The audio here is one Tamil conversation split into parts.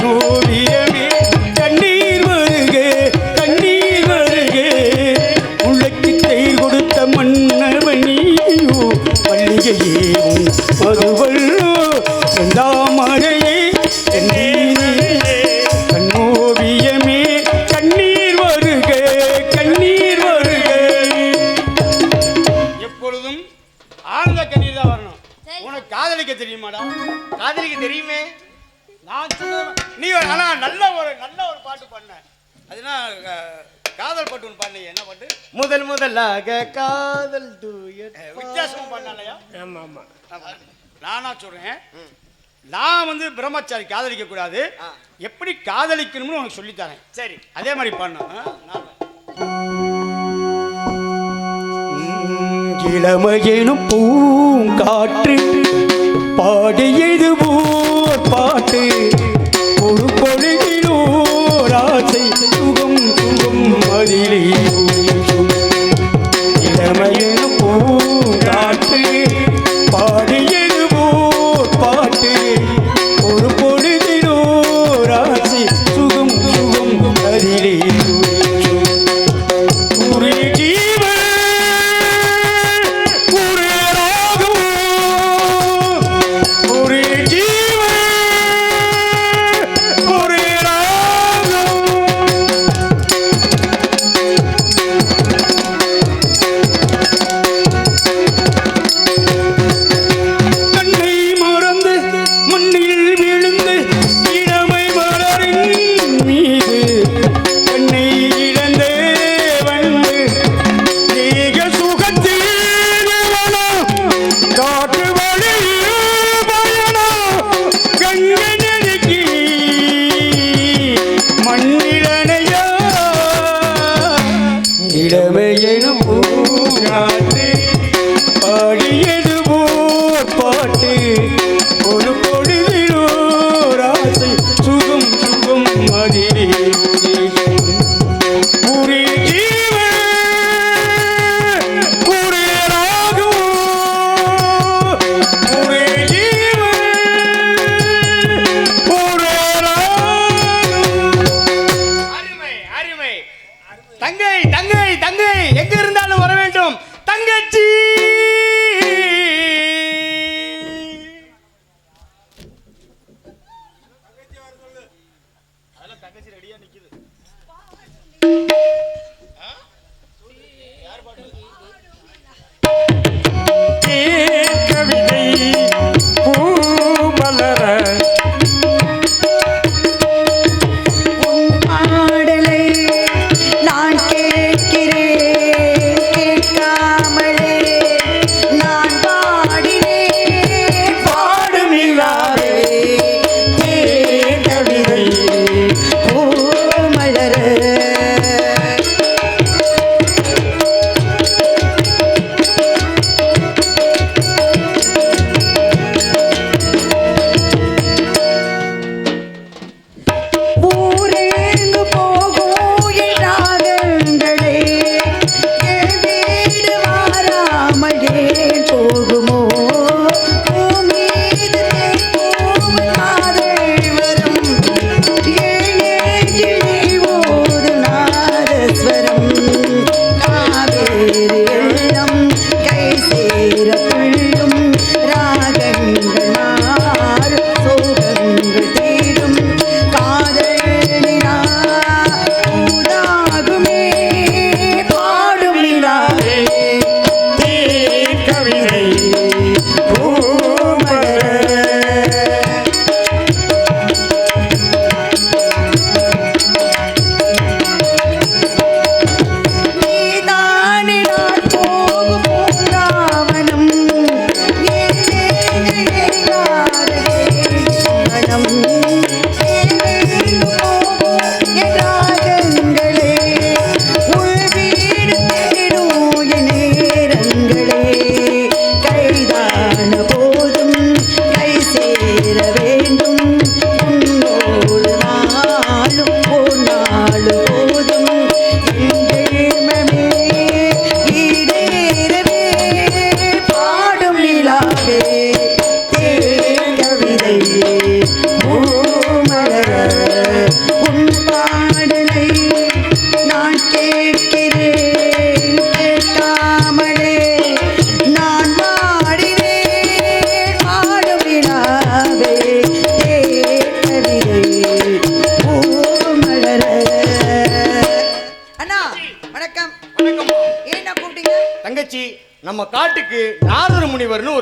no நான் சொல்றேன். நான் வந்து பிரம்மச்சாரி காதலிக்க கூடாது எப்படி காதலிக்கணும்னு உனக்கு சொல்லித்தரேன். சரி. அதே மாதிரி பண்ண. இளமையினும் பூங்காற்று பாடியது போர் பாட்டு. ஒரு பொழுதிலோ ராசை சுகம் சுகம் மதிலே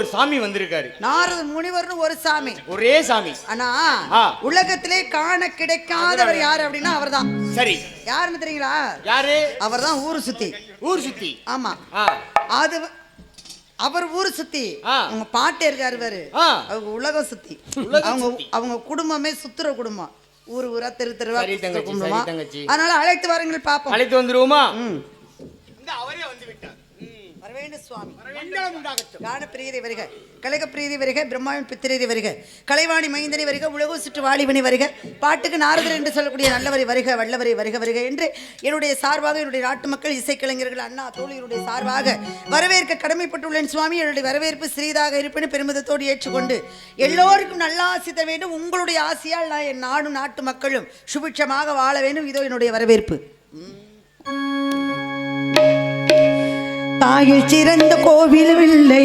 ஒரு சாமி வந்திருக்காரு. நாரத முனிவர்னு ஒரு சாமி. ஒரே சாமி. ஆனா. உலகத்திலே காண கிடைக்காதவர் யாரு அப்படின்னா அவர்தான். சரி. யாருன்னு தெரியுங்களா? யாரு? அவர்தான் ஊரு சுத்தி. ஊர் சுத்தி. ஆமா. அது அவர் ஊரு சுத்தி. அவங்க பாட்டே இருக்காரு பாரு. அவங்க உலகம் சுத்தி. அவங்க. அவங்க குடும்பமே சுத்துற குடும்பம். ஊர் ஊரா தெரு தெருவா குடும்பமா. அதனால அழைத்து வாருங்கள் பாப்போம். அழைத்து வந்துருவோமா ம். இந்த அவரே வந்து விட்டார் வரவேண்டு சுவாமி காண பிரியதை வருக கழக பிரியதை வருக பிரம்மாவின் பித்திரதை வருக கலைவாணி மைந்தனை வருக உலக சுற்று வாலிபனை வருக பாட்டுக்கு நாரதர் என்று சொல்லக்கூடிய நல்லவரை வருக வல்லவரை வருக வருக என்று என்னுடைய சார்பாக என்னுடைய நாட்டு மக்கள் இசைக்கலைஞர்கள் அண்ணா தோழியருடைய சார்பாக வரவேற்க கடமைப்பட்டுள்ளேன் சுவாமி. என்னுடைய வரவேற்பு சிறிதாக இருப்பினும் பெருமிதத்தோடு ஏற்றுக்கொண்டு எல்லோருக்கும் நல்ல ஆசி தர வேண்டும். உங்களுடைய ஆசையால் நான் என் நாடும் நாட்டு மக்களும் சுபிட்சமாக வாழ வேண்டும். இதோ என்னுடைய வரவேற்பு. தாயில் சிறந்த கோவிலும் இல்லை.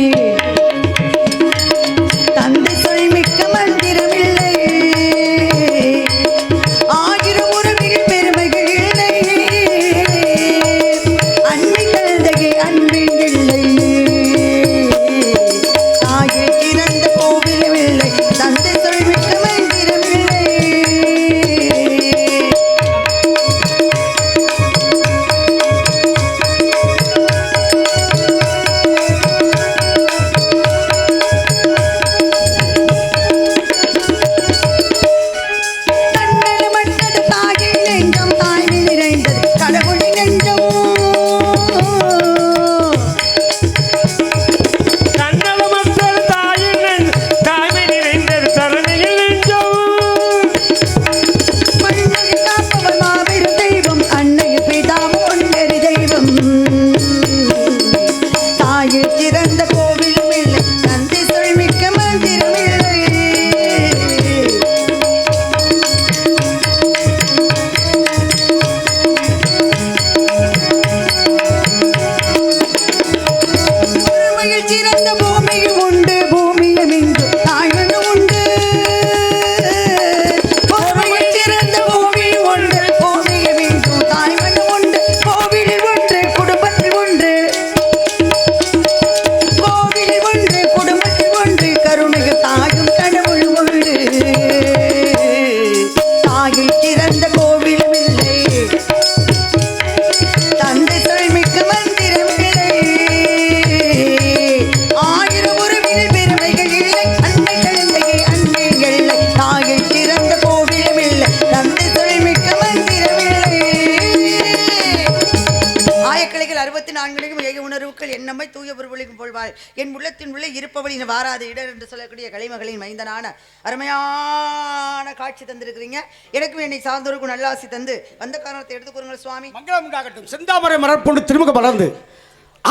அறுபத்தி நான்கிலும் ஏக உணர்வுகள் என்னமை தூய பொருளிக்கும் போல்வாள். என் உள்ளத்தின் உள்ளே இருப்பவளின் வாராத இடர் என்று சொல்லக்கூடிய கலைமகளின் மைந்தனான அருமையான காட்சி தந்திருக்கிறீங்க. எனக்கும் என்னை சார்ந்தோருக்கும் நல்லாசி தந்து வந்த காரணத்தை எடுத்து சுவாமி. மங்களம் உண்டாகட்டும். செந்தாமரை மரப்பொண்டு திருமுக வளர்ந்து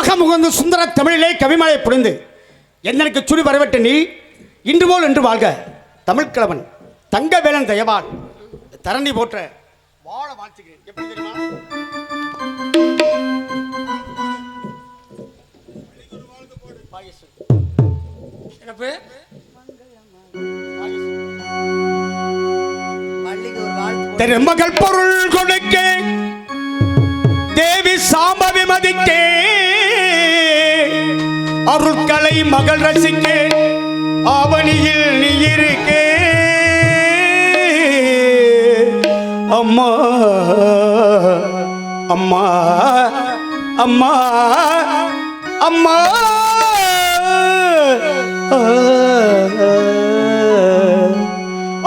அகமுகந்து சுந்தர தமிழிலே கவிமலை புரிந்து என்னனுக்கு சுடி வரவிட்ட நீ இன்று போல் என்று வாழ்க. தமிழ்கிழவன் தங்க வேலன் தயவால் தரணி போற்ற வாழ வாழ்த்துகிறேன். எப்படி தெரியுமா? என்னப்பு? திருமகள் பொருள் கொடுக்க தேவி சாம்பவி மதிக்க அருட்களை மகள் ரசிக்க ஆவணியில் நீ இருக்க அம்மா அம்மா அம்மா அம்மா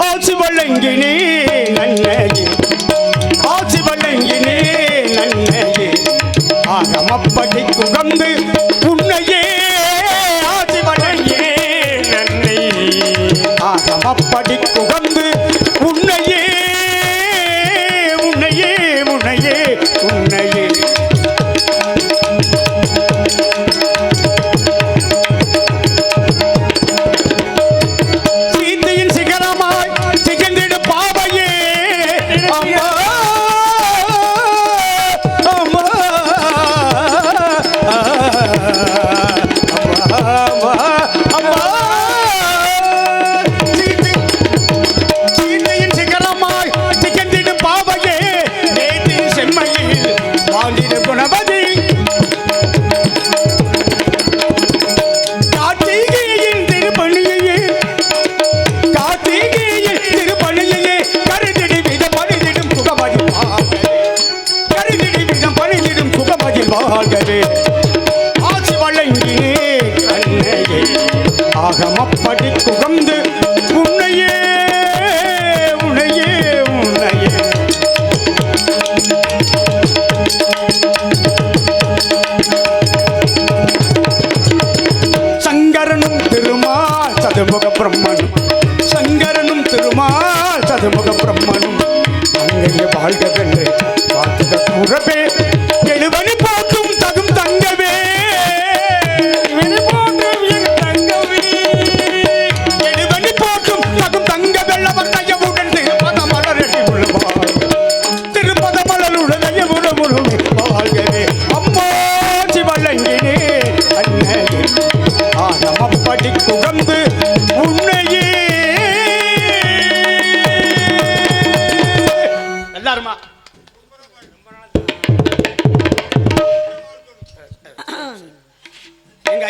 ஆட்சி வழங்கினே நன்னகி ஆட்சி வழங்கினே நன்னகி ஆகமப்படி குகந்து உன்னையே ஆட்சி வழங்கினே நன்னை ஆகமப்படி குகந்து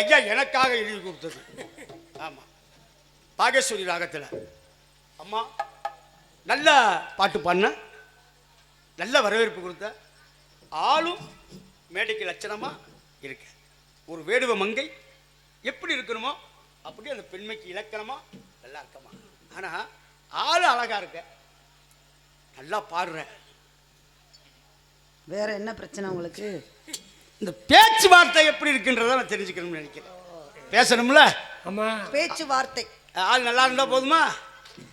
ஐயா எனக்காக எழுதி கொடுத்தது. ஆமாம் பாகேஸ்வரி ராகத்தில். அம்மா நல்ல பாட்டு பாடின நல்ல வரவேற்பு கொடுத்த ஆளும் மேடைக்கு லட்சணமாக இருக்க. ஒரு வேடுவ மங்கை எப்படி இருக்கணுமோ அப்படி அந்த பெண்மைக்கு இலக்கணமா நல்லா இருக்கமா ஆனால் ஆள் அழகா இருக்க. நல்லா பாடுற. வேற என்ன பிரச்சனை உங்களுக்கு? இந்த பேச்சுவார்த்தை எப்படி இருக்குன்றத நான் தெரிஞ்சுக்கணும்னு நினைக்கிறேன். பேசணும்ல? ஆமா. பேச்சுவார்த்தை. ஆள் நல்லா இருந்தால் போதுமா?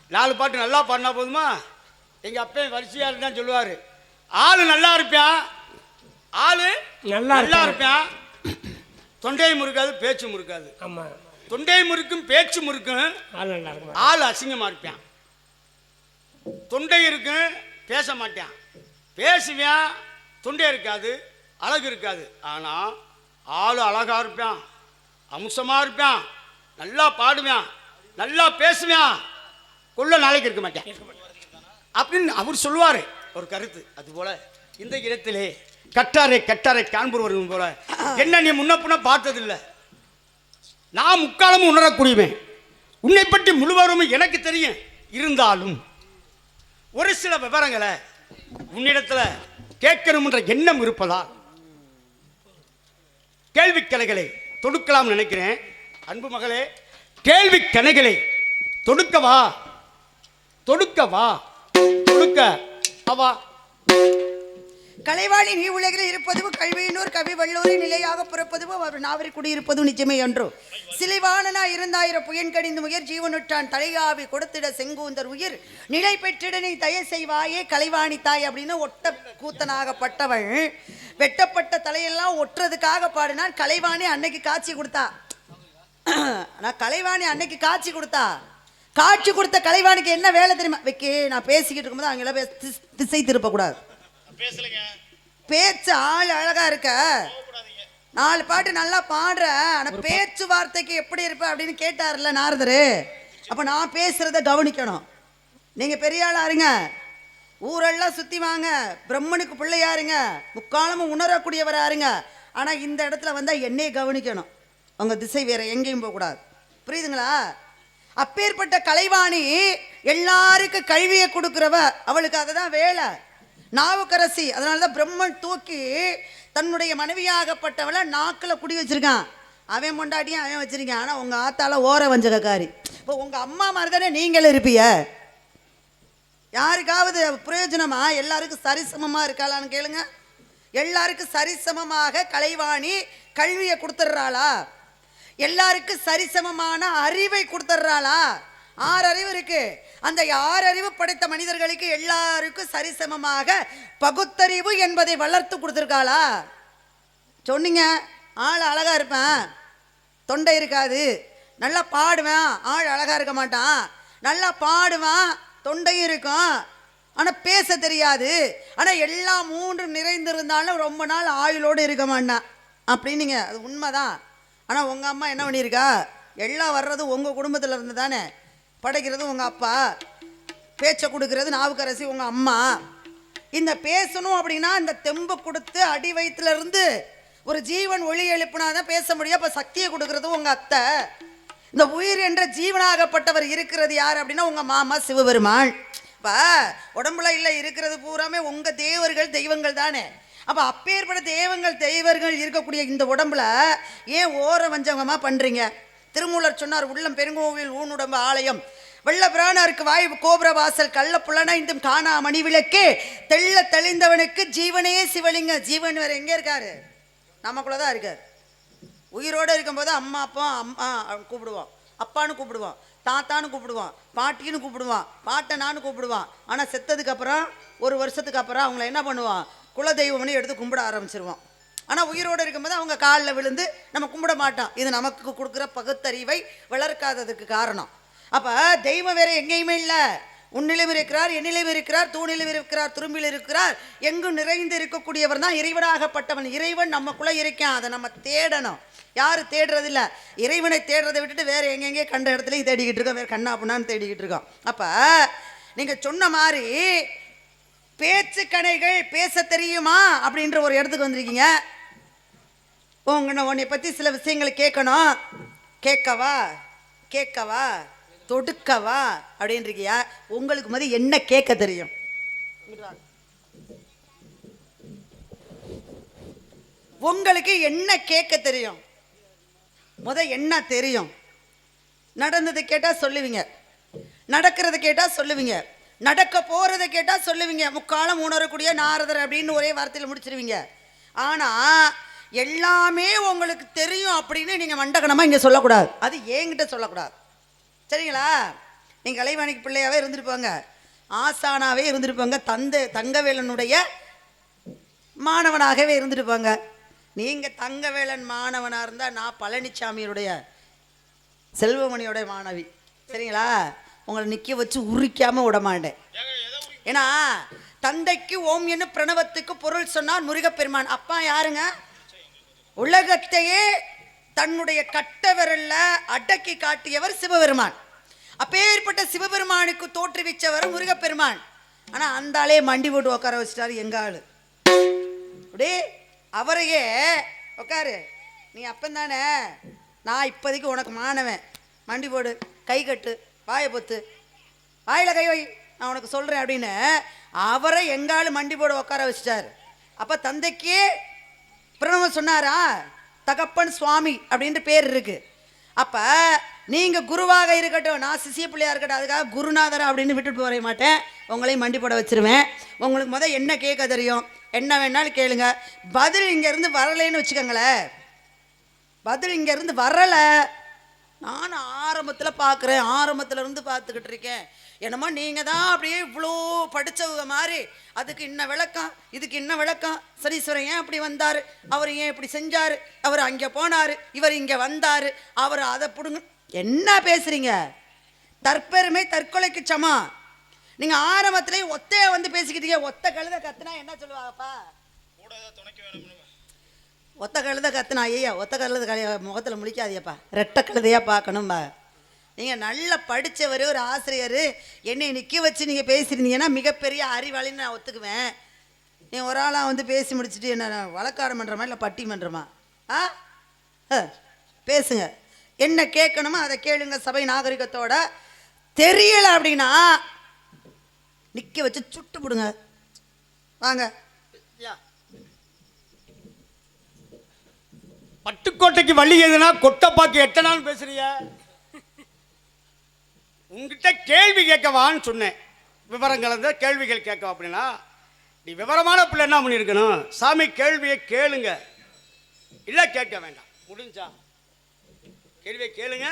நாலு பாட்டு நல்லா பாடினா போதுமா? எங்கள் அப்பன் வரிசையாக இருந்தால் சொல்லுவார். ஆள் நல்லா இருப்பான் ஆள் நல்லா நல்லா இருப்பான். தொண்டையும் முறுக்காது பேச்சும் முறுக்காது. ஆமா. தொண்டை முறுக்கும் பேச்சு முறுக்கும். ஆள் நல்லா இருக்குமா ஆள் அசிங்கமாக இருப்பான் தொண்டை இருக்கும் பேச மாட்டான் பேசுவேன் தொண்டை இருக்காது அழகு இருக்காது. ஆனால் ஆள் அழகாக இருப்பான் அம்சமாக இருப்பான் நல்லா பாடுவான் நல்லா பேசுவான். கொள்ள நாளைக்கு இருக்க மாட்டேன். அப்படின்னு அவர் சொல்லுவார். ஒரு கருத்து. அதுபோல் இந்த இடத்திலே கட்டாரை கட்டாரை காண்பவர்கள் போல என்ன நீ முன்ன பின்ன பார்த்ததில்லை. நான் முக்காலமும் உணரக்கூடியவன். உன்னை பற்றி முழுவதும் எனக்கு தெரியும். இருந்தாலும் ஒரு சில விவரங்களை உன்னிடத்தில் கேட்கணும்ன்ற எண்ணம் இருப்பதால் கேள்வி கலைகளை தொடுக்கலாம் நினைக்கிறேன். அன்பு மகளே கேள்வி கணைகளை தொடுக்கவா தொடுக்கவா தொடுக்க. அவா கலைவாணி நீ உலகில் இருப்பதும் கல்வியினூர் கவி வல்லூரை நிலையாக பிறப்பதும் அவர் நாவரி குடியிருப்பதும் நிஜமே என்றும் சிலைவாணனா இருந்தாயிர புயன் கடிந்து உயர் ஜீவனுற்றான் தலையாவி கொடுத்திட செங்கூந்தர் உயிர். நிலை பெற்றிட நீ தய செய்வாயே கலைவாணி தாய் அப்படின்னு ஒட்ட கூத்தனாகப்பட்டவள் வெட்டப்பட்ட தலையெல்லாம் ஒட்டுறதுக்காக பாடினான் கலைவாணி அன்னைக்கு காட்சி கொடுத்தா. ஆனா கலைவாணி அன்னைக்கு காட்சி கொடுத்தா. காட்சி கொடுத்த கலைவாணிக்கு என்ன வேலை தெரியுமா? வைக்கே நான் பேசிக்கிட்டு இருக்கும்போது அவங்க எல்லாம் திசை திருப்பக்கூடாது. பேச்சு ஆள் அழகா இருக்க. நாலு பாட்டு நல்லா பாடுற. ஆனா பேச்சு வார்த்தைக்கு எப்படி இருப்ப அப்படின்னு கேட்டார்ல நாரதரு. அப்ப நான் பேசுறத கவனிக்கணும். நீங்க பெரிய ஆளா இருங்க. ஊரெல்லாம் சுற்றி வாங்க. பிரம்மனுக்கு பிள்ளையாருங்க முக்காலமும் உணரக்கூடியவராருங்க ஆனால் இந்த இடத்துல வந்தால் என்னையை கவனிக்கணும். அவங்க திசை வேற எங்கேயும் போகக்கூடாது புரியுதுங்களா? அப்பேற்பட்ட கலைவாணி எல்லாருக்கும் கல்வியை கொடுக்குறவ அவளுக்கு அதுதான் வேலை. நாவுக்கரசி அதனால தான் பிரம்மன் தூக்கி தன்னுடைய மனைவியாகப்பட்டவளை நாக்கில் குடி வச்சிருக்கான். அவன் பொண்டாட்டியும் அவன் வச்சிருக்கான். ஆனால் உங்கள் ஆத்தால ஓர வஞ்சகக்காரி. இப்போ உங்கள் அம்மா மாதிரி தானே நீங்களும் இருப்பீங்க. யாருக்காவது பிரயோஜனமா? எல்லாருக்கும் சரிசமமாக இருக்காளான்னு கேளுங்க. எல்லாருக்கும் சரிசமமாக கலைவாணி கல்வியை கொடுத்துட்றாளா? எல்லாருக்கும் சரிசமமான அறிவை கொடுத்துட்றாளா? ஆறு அறிவு இருக்கு. அந்த ஆறு அறிவு படைத்த மனிதர்களுக்கு எல்லாருக்கும் சரிசமமாக பகுத்தறிவு என்பதை வளர்த்து கொடுத்துருக்காளா? சொன்னீங்க. ஆள் அழகா இருப்பேன். தொண்டை இருக்காது. நல்லா பாடுவேன். ஆள் அழகா இருக்க மாட்டான். நல்லா பாடுவான். தொண்டையும் இருக்கும். ஆனால் பேச தெரியாது. ஆனால் எல்லா மூன்றும் நிறைந்திருந்தாலும் ரொம்ப நாள் ஆயுளோடு இருக்க மாட்டான். அப்படின்னுங்க. அது உண்மைதான். ஆனால் உங்கள் அம்மா என்ன பண்ணியிருக்கா? எல்லாம் வர்றது உங்கள் குடும்பத்தில் இருந்து தானே. படைக்கிறது உங்கள் அப்பா. பேச்சை கொடுக்கறது நாவுக்கரசி உங்கள் அம்மா. இந்த பேசணும் அப்படின்னா இந்த தெம்பு கொடுத்து அடி வயிற்றுல இருந்து ஒரு ஜீவன் ஒளி எழுப்பினாதான் பேச முடியும். அப்போ சக்தியை கொடுக்கறது உங்கள் அத்தை. இந்த உயிர் என்ற ஜீவனாகப்பட்டவர் இருக்கிறது யார் அப்படின்னா உங்கள் மாமா சிவபெருமான் இப்போ உடம்புல இல்லை இருக்கிறது பூராமே உங்கள் தேவர்கள் தெய்வங்கள் தானே. அப்போ அப்பேற்பட்ட தெய்வங்கள் தெய்வர்கள் இருக்கக்கூடிய இந்த உடம்புல ஏன் ஓர வஞ்சகமாக பண்ணுறீங்க திருமூலர் சொன்னார் உள்ளம் பெருங்கோவில் ஊனுடம்பு ஆலயம். வெள்ள பிராணருக்கு வாய் கோபுர வாசல் கள்ள காணா மணி விளக்கே. தெள்ள தெளிந்தவனுக்கு ஜீவனே சிவலிங்க. ஜீவன் வேறு எங்கே இருக்காரு? நமக்குள்ளே தான் இருக்கார். உயிரோடு இருக்கும்போது அம்மா அப்பா அம்மா கூப்பிடுவோம் கூப்பிடுவான். அப்பான்னு கூப்பிடுவான். தாத்தான்னு கூப்பிடுவான். பாட்டின்னு கூப்பிடுவான். பாட்டனான்னு கூப்பிடுவான். ஆனால் செத்ததுக்கு அப்புறம் ஒரு வருஷத்துக்கு அப்புறம் அவங்கள என்ன பண்ணுவான்? குலதெய்வம்னு எடுத்து கும்பிட ஆரம்பிச்சிருவான். ஆனால் உயிரோடு இருக்கும்போது அவங்க காலில் விழுந்து நம்ம கும்பிட மாட்டோம் இது நமக்கு கொடுக்குற பகுத்தறிவை வளர்க்காததுக்கு காரணம். அப்போ தெய்வம் வேறு எங்கேயுமே இல்லை. உன்னிலும் இருக்கிறார் என்னிலும் இருக்கிறார் தூணிலும் இருக்கிறார் துரும்பில் இருக்கிறார். எங்கும் நிறைந்து இருக்கக்கூடியவர் தான் இறைவனாகப்பட்டவன். இறைவன் நமக்குள்ள இருக்கான். அதை நம்ம தேடணும். யாரும் தேடுறதில்ல? இறைவனை தேடுறதை விட்டுட்டு வேற எங்கெங்கே கண்ட இடத்துலையும் தேடிக்கிட்டு இருக்கோம். வேற கண்ணா புண்ணான்னு தேடிக்கிட்டு இருக்கோம். அப்போ நீங்கள் சொன்ன மாதிரி பேச்சு கணைகள் பேச தெரியுமா? அப்படின்ற ஒரு இடத்துக்கு வந்திருக்கீங்க. உங்களை உன்னை பற்றி சில விஷயங்களை கேட்கணும். கேட்கவா? கேட்கவா? தொடுக்கவா? அப்படின்றிருக்கியா? உங்களுக்கு மதி என்ன கேட்க தெரியும்? உங்களுக்கு என்ன கேட்க தெரியும்? முத என்ன தெரியும்? நடந்தது கேட்டால் சொல்லுவீங்க. நடக்கிறது கேட்டால் சொல்லுவீங்க. நடக்க போகிறத கேட்டால் சொல்லுவீங்க. முக்காலம் உணரக்கூடிய நாரதர் அப்படின்னு ஒரே வார்த்தையில் முடிச்சிருவீங்க. ஆனால் எல்லாமே உங்களுக்கு தெரியும் அப்படின்னு நீங்கள் மண்டகணமாக இங்கே சொல்லக்கூடாது. அது ஏங்கிட்ட சொல்லக்கூடாது. சரிங்களா? நீங்கள் கலைவாணிக்கு பிள்ளையாகவே இருந்திருப்பாங்க. ஆசானாவே இருந்திருப்பாங்க. தந்தை தங்கவேலனுடைய மாணவனாகவே இருந்திருப்பாங்க. நீங்கள் தங்கவேலன் மாணவனாக இருந்தால் நான் பழனிசாமியுடைய செல்வமணியோடைய மாணவி. சரிங்களா? உங்களை நிற்க வச்சு உரிக்காமல் விடமாட்டேன் ஏன்னா தந்தைக்கு ஓம் என்ன பிரணவத்துக்கு பொருள் சொன்னார் முருகப்பெருமான். அப்பா யாருங்க? உலகத்தையே தன்னுடைய கட்ட விரல்ல அடக்கி காட்டியவர் சிவபெருமான். அப்பேற்பட்ட சிவபெருமானுக்கு தோற்றுவிச்சவர் முருகப்பெருமான். ஆனால் அந்த ஆளே மண்டி போட்டு உட்கார வச்சிட்டாரு எங்க ஆளு? அப்படியே அவரையே உட்காரு நீ அப்பந்தானே? நான் இப்போதைக்கு உனக்கு மாணவன் மண்டி போடு கை கட்டு வாயை பொத்து. வாயில் கை வை நான் உனக்கு சொல்கிறேன் அப்படின்னு அவரை எங்காலு மண்டி போட உட்கார வச்சிட்டார். அப்போ தந்தைக்கு பிரணவம் சொன்னாரா? தகப்பன் சுவாமி அப்படின்ட்டு பேர் இருக்கு. அப்போ நீங்கள் குருவாக இருக்கட்டும் நான் சிசிய பிள்ளையாக இருக்கட்டும் அதுக்காக குருநாதர் அப்படின்னு விட்டுட்டு போக மாட்டேன். உங்களையும் மண்டி போட வச்சிருவேன். உங்களுக்கு முதல் என்ன கேட்க தெரியும்? என்ன வேணாலும் கேளுங்க. பதில் இங்கேருந்து வரலைன்னு வச்சுக்கோங்களேன். பதில் இங்கேருந்து வரலை. நான் ஆரம்பத்தில் பார்க்குறேன் ஆரம்பத்தில் இருந்து பார்த்துக்கிட்டு இருக்கேன். என்னமோ நீங்கள் தான் அப்படியே இவ்வளோ படித்தவங்க மாதிரி அதுக்கு இன்ன விளக்கம் இதுக்கு இன்ன விளக்கம். சரீஸ்வரன் ஏன் அப்படி வந்தார்? அவர் ஏன் இப்படி செஞ்சார்? அவர் அங்கே போனார். இவர் இங்கே வந்தார். அவர் அதை பிடுங்க என்ன பேசுகிறீங்க தற்பெருமை தற்கொலைக்கு சமம். நீங்கள் ஆரம்பத்திலே ஒத்தைய வந்து பேசிக்கிட்டீங்க. ஒத்த கழுத கத்துனா என்ன சொல்லுவாங்கப்பா? ஒத்த கழுத கத்துனா ஐயா ஒத்த கழுத கலைய முகத்தில் முழிக்காதியப்பா ரெட்டை கழுதையாக பார்க்கணும்பா. நீங்கள் நல்லா படித்தவர் ஒரு ஆசிரியர் என்னை நிற்க வச்சு நீங்கள் பேசியிருந்தீங்கன்னா மிகப்பெரிய அறிவாளின்னு நான் ஒத்துக்குவேன். நீ ஒரு ஆளாக வந்து பேசி முடிச்சுட்டு என்ன வழக்காடு பண்ணுறமா இல்லை பட்டி பண்ணுறமா ஆ? ஆ, பேசுங்க. என்ன கேட்கணுமோ அதை கேளுங்க சபை நாகரிகத்தோட. தெரியலை அப்படின்னா நிற்க வச்சு சுட்டு விடுங்க வாங்க. பட்டுக்கோட்டைக்கு வழி எதுனா கொட்டப்பாக்கு எத்தனாலும் பேசுறிய? உங்ககிட்ட கேள்வி கேட்கவான்னு சொன்னேன். விவரம் கலந்த கேள்விகள் கேட்க அப்படின்னா நீ விவரமான பிள்ளை என்ன பண்ணியிருக்கணும் சாமி கேள்வியை கேளுங்க. இல்லை கேட்க வேண்டாம். முடிஞ்சா. கேள்வியை கேளுங்க.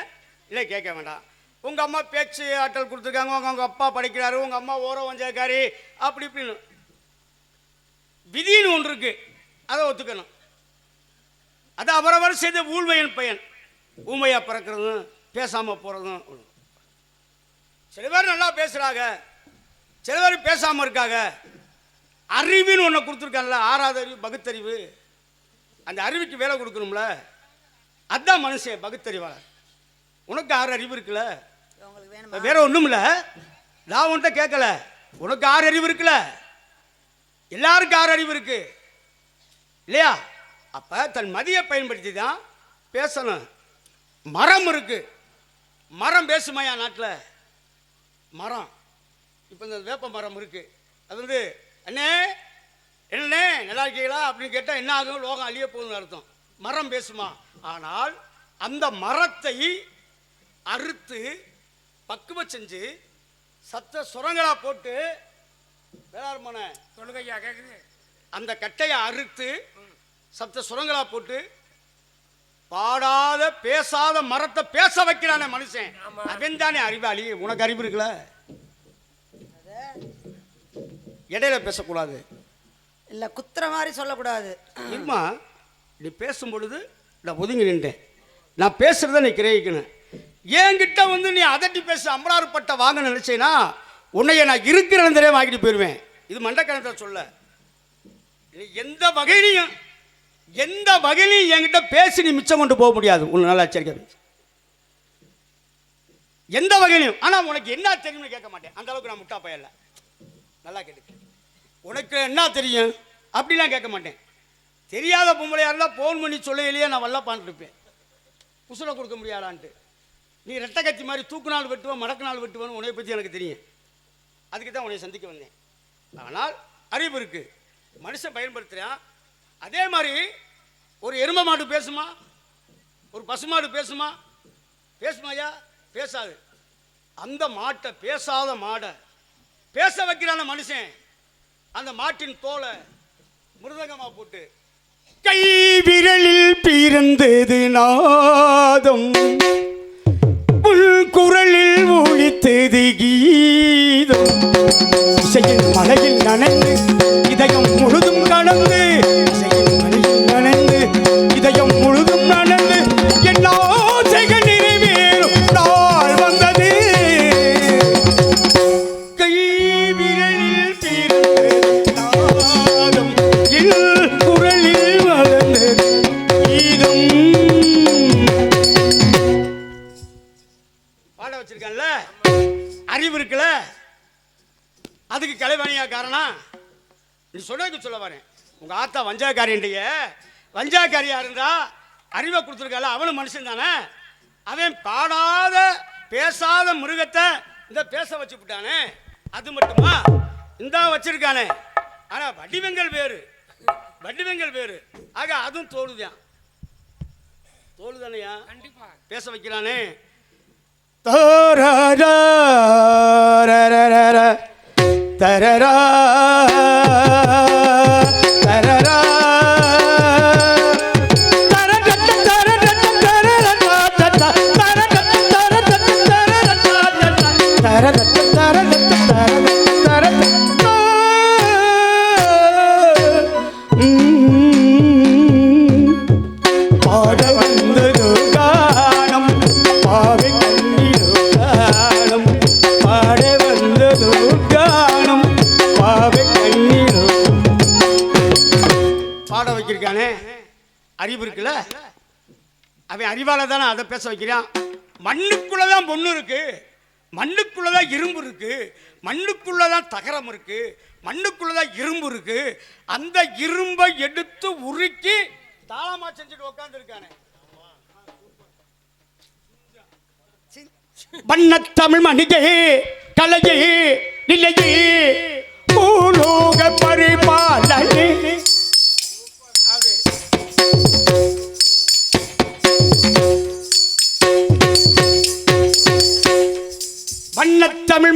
இல்லை கேட்க வேண்டாம். உங்கள் அம்மா பேச்சு ஆற்றல் கொடுத்துருக்காங்க உங்கள் உங்கள் அப்பா படிக்கிறாரு உங்கள் அம்மா ஓரம் வஞ்சாக்காரி அப்படி இப்படின்னு. விதின்னு ஒன்று இருக்கு. அதை ஒத்துக்கணும். அது அவரவர் செய்த ஊழ்மையின் பையன். ஊமையாக பிறக்கிறதும் பேசாமல் போகிறதும் சில பேர் நல்லா பேசுகிறாங்க சில பேர் பேசாமல் இருக்காங்க. அறிவுன்னு ஒன்று கொடுத்துருக்காங்கல்ல ஆறாவது அறிவு பகுத்தறிவு. அந்த அறிவுக்கு வேலை கொடுக்கணும்ல. அதுதான் மனுஷன் பகுத்தறிவாளர். உனக்கு ஆறு அறிவு இருக்குல்ல. வேற ஒன்றும் இல்லை நான் உன்கிட்ட கேட்கல. உனக்கு ஆறு அறிவு இருக்குல்ல? எல்லாருக்கும் ஆறு அறிவு இருக்கு? இல்லையா? அப்போ தன் மதியை பயன்படுத்தி தான் பேசணும். மரம் இருக்கு. மரம் பேசுமையா நாட்டில்? மரம். இப்போ இந்த வேப்ப மரம் இருக்கு. அது வந்து அண்ணே என்னண்ணே நல்லா இருக்கீங்களா? அப்படின்னு கேட்டால் என்ன ஆகும்? லோகம் அழிய போகுதுன்னு அர்த்தம். மரம் பேசுமா? ஆனால் அந்த மரத்தை அறுத்து பக்குவ செஞ்சு சத்த சுரங்களா போட்டு ஐயா கேக்குது. அந்த கட்டையை அறுத்து சப்த சுரங்களா போட்டு பாடாத பேசாத மரத்தை பேச வைக்கிறானே மனுஷன். அவன் தானே அறிவாளி. உனக்கு அறிவு இருக்குல்ல? இடையில பேசக்கூடாது. இல்லை குத்துற மாதிரி சொல்லக்கூடாது. இருமா நீ பேசும் பொழுது நான் ஒதுங்கி நின்றேன். நான் பேசுறத நீ கிரகிக்கணும். என்கிட்ட வந்து நீ அதட்டி பேச அம்பலாறுப்பட்ட வாங்க நினைச்சேனா உன்னைய நான் இருக்கிற தெரியாம வாங்கிட்டு போயிடுவேன் இது மண்டக்கணத்தை சொல்ல. எந்த வகையிலையும் எந்த வகையிலையும் என்கிட்ட பேசி நீ மிச்சம் கொண்டு போக முடியாது. உன்னை நல்லா எச்சரிக்கை எந்த வகையிலையும். ஆனால் உனக்கு என்ன தெரியும்னு கேட்க மாட்டேன். அந்த அளவுக்கு நான் முட்டா பயல்ல. நல்லா கேட்டு உனக்கு என்ன தெரியும்? அப்படிலாம் கேட்க மாட்டேன். தெரியாத பொம்பளையா இருந்தால் ஃபோன் பண்ணி சொல்லையிலேயே நான் வல்லப்பான் இருப்பேன் உசுரை கொடுக்க முடியாதான்ட்டு. நீ ரெட்டை கத்தி மாதிரி தூக்கு நாள் வெட்டுவோம் மடக்கு நாள் வெட்டுவோம்னு உன்னை பற்றி எனக்கு தெரியும். அதுக்கு தான் உன்னை சந்திக்க வந்தேன். ஆனால் அறிவு இருக்கு. மனுஷன் பயன்படுத்துகிறான் அதே மாதிரி ஒரு எருமை மாடு பேசுமா? ஒரு பசுமாடு பேசுமா? பேசுமாயா பேசாது. அந்த மாட்டை பேசாத மாடை பேச வைக்கிறான மனுஷன். அந்த மாட்டின் தோலை மிருதகமாக போட்டு கை விரலில் பிறந்தது நாதம். குரலில் ஒழித்தது கீதம் இசையின் மலையில் நனைந்து இதயம் முழுதும் கலந்து உங்க ஆத்தா வஞ்சாக்காரின்றிய. வஞ்சாக்காரியா இருந்தா அறிவை கொடுத்துருக்கல அவனும் மனுஷன் தானே. அவன் பாடாத பேசாத மிருகத்தை இந்த பேச வச்சு விட்டானே. அது மட்டுமா? இந்த வச்சிருக்கானே. ஆனா வடிவங்கள் வேறு. வடிவங்கள் வேறு. ஆக அதுவும் தோழுதான் தோழு தானையா கண்டிப்பா. பேச வைக்கிறானே. தரரா தரரா அவன் அறிவால தானே அதை பேச வைக்கிறான் மண்ணுக்குள்ளதான் பொண்ணு இருக்கு. மண்ணுக்குள்ளதான் இரும்பு இருக்கு. மண்ணுக்குள்ளதான் தகரம் இருக்கு. மண்ணுக்குள்ளதான் இரும்பு இருக்கு. அந்த இரும்பை எடுத்து உருக்கி தாளமா செஞ்சுட்டு உட்காந்துருக்கானே வண்ணத்தமிழ் மணிகை கலையே நிலையே பூலோக பரிபாலன்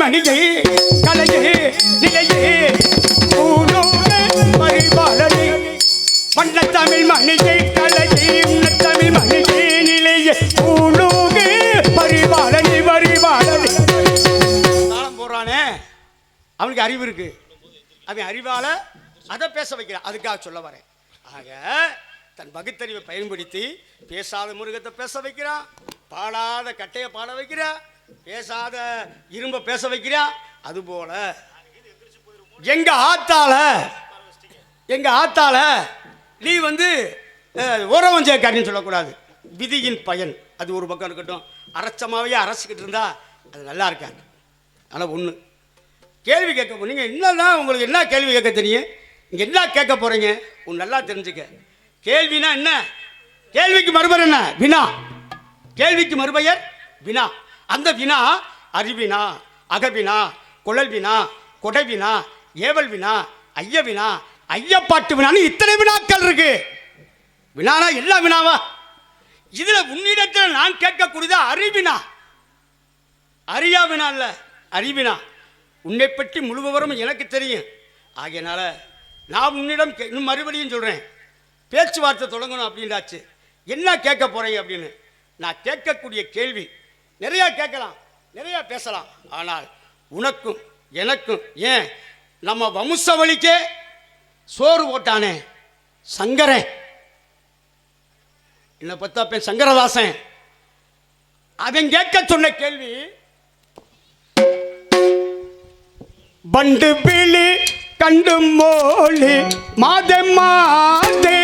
வண்ணத்தமிழ் கலையே நிலையே. பூலோக பரிபாலனே தமிழ் மணியை கலையே தமிழ் மணிகை நிலையே. பூலோக பரிபாலனை பரிபாலனே தாளம் போடுறானே. அவனுக்கு அறிவு இருக்கு. அவன் அறிவால அதை பேச வைக்கிறான். அதுக்காக சொல்ல வரேன். ஆக தன் பகுத்தறிவை பயன்படுத்தி பேசாத முருகத்தை பேச வைக்கிறான். பாடாத கட்டையை பாட வைக்கிறான். பேசாத இரும்ப பேச வைக்கிறியா? அது போல எங்க ஆத்தால எங்க ஆத்தால நீ வந்து ஓரவஞ்சக்காரின்னு சொல்லக்கூடாது. விதியின் பயன். அது ஒரு பக்கம் இருக்கட்டும். அரைச்சமாவே அரைச்சிக்கிட்டு இருந்தா அது நல்லா இருக்காது. ஆனால் ஒன்று கேள்வி கேட்க நீங்கள் என்னதான் உங்களுக்கு என்ன கேள்வி கேட்க தெரியும்? நீங்கள் என்ன கேட்க போகிறீங்க உன் நல்லா தெரிஞ்சுக்க. கேள்வினா என்ன? கேள்விக்கு மறுபெயர் என்ன? வினா. கேள்விக்கு மறுபெயர் வினா. அந்த வினா அறிவினா அகவினா குழல் வினா கொடைவினா ஏவல் வினா ஐய வினா ஐயப்பாட்டு வினான்னு இத்தனை வினாக்கள் இருக்கு. வினானா எல்லா வினாவா? இதுல உன்னிடத்தில் நான் கேட்கக்கூடியது அறிவினா. அறியா வினா இல்ல அறிவினா. உன்னை பற்றி முழுவரும் எனக்கு தெரியும். ஆகையனால நான் உன்னிடம் கே- இன்னும் மறுபடியும் சொல்கிறேன் பேச்சுவார்த்தை தொடங்கணும் அப்படின்றாச்சு. என்ன கேட்க போகிறீங்க அப்படின்னு? நான் கேட்கக்கூடிய கேள்வி நிறையா கேட்கலாம் நிறையா பேசலாம். ஆனால் உனக்கும் எனக்கும் ஏன்? நம்ம வம்சவழிக்கே சோறு போட்டானே சங்கரன். என்னை பத்தா பேன் சங்கரதாசன். அவன் கேட்க சொன்ன கேள்வி பண்டு விழி கண்டு மோழி மாதே மாதே.